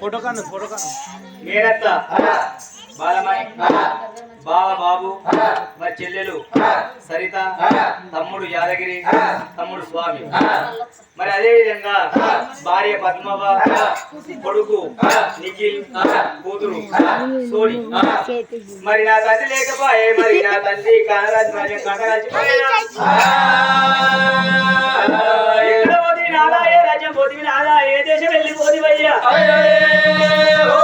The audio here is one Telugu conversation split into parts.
ఫోటో కాను ఫోటో కాను మేనత్త బాలమణి బావ బాబు మా చెల్లెలు సరిత తమ్ముడు యాదగిరి తమ్ముడు స్వామి. మరి అదే విధంగా భార్య పద్మవ కొడుకు నిఖిల్ కూతురు సోని. మరి నా తల్లి లేకపోయే మరి నా తల్లి కనరాజు మరి కనరాజు ఎక్కడ పోతుంది నాదా? ఏ రాజ్యం పోతుంది నాదా? ఏ దేశం వెళ్ళిపోతివయ్యా? నాదా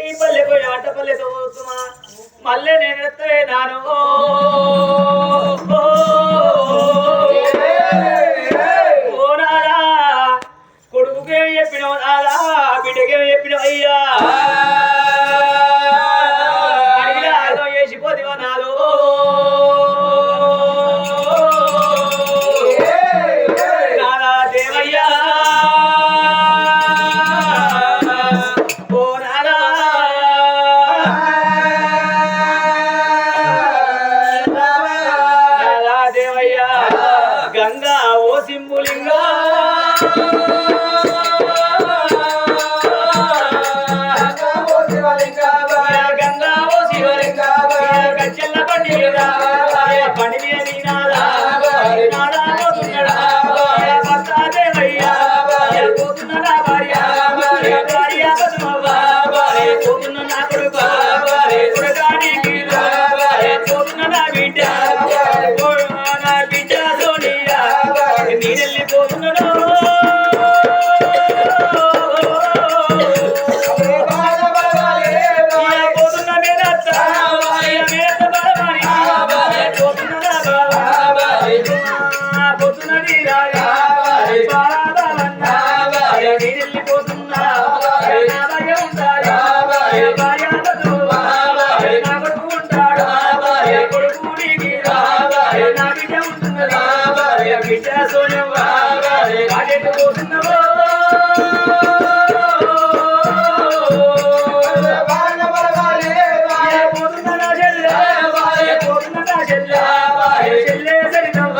వస్తుమా తండ్రి పల్లె పోయిన వంట పల్లెతో వస్తుమా మళ్ళీ నేను ఎత్తే నాను భర్త దేవయ్యా పోతున్నాడా భార్య పోతున్న నా చెల్లె సరితవ్వ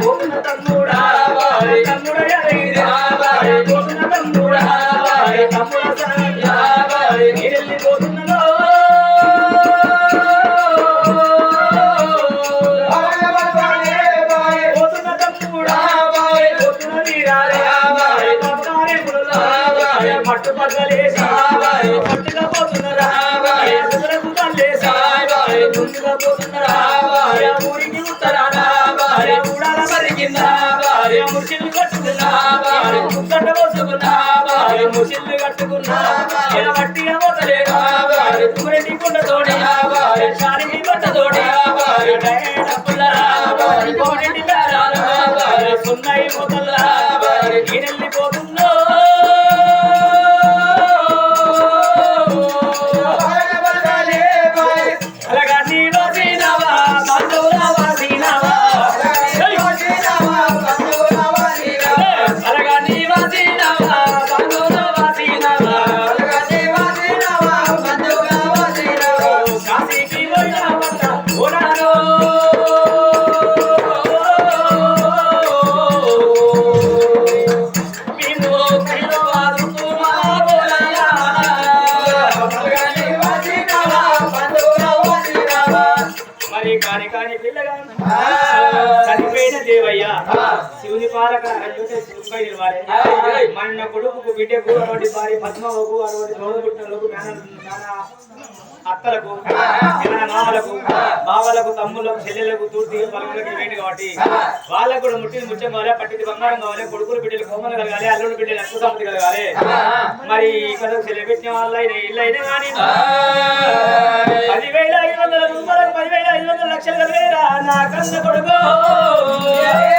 పోతున్న తమ్ముడా తమ్ముడ యాదగిరి తమ్ముడ మట్టు పగ్గలేసి పట్టుగా పోతున్నరా ఎదురకు తల్లేసి ముందుగా పోతున్నరా ఊరికి ఉత్తరాన ఊడాల మరి కింద ముసిల్లు కట్టుకున్నా ముక్కట పోసుకున్నా ముసిల్లు కట్టుకున్నా వట్టిగా పోతలేడు తుమ్మిరెడ్డి కుండ తోడి షానికి బట్ట తోడి డబ్బుల్లా దేవయ్య. శివుని పాలక అయ్యుంటే శివునిపై నిలవాలి. మన కొడుకు బిడ్డకు అటువంటి భార్య పద్మకు అటువంటి తోడబుట్టలకు అత్తలకు మామలకు బావలకు తమ్ములకు చెల్లెలకు తూర్తి పలుకులకు వేండి కాబట్టి. వాళ్ళకు కూడా ముట్టిన ముచ్చం కావాలి పట్టింది బంగారం కావాలి కొడుకులు బిడ్డలు కోమలు కలగాలి అల్లుడు బిడ్డలు అక్కు సంపతి కలగాలి. మరి కథకు చెల్లెపెట్టిన వాళ్ళ ఇల్లు అయినా కానీ పదివేల ఐదు వందల రూపాయలకు పదివేల ఐదు వందల లక్షలు కలిగేరా నా కన్న కొడుకు? Yeah.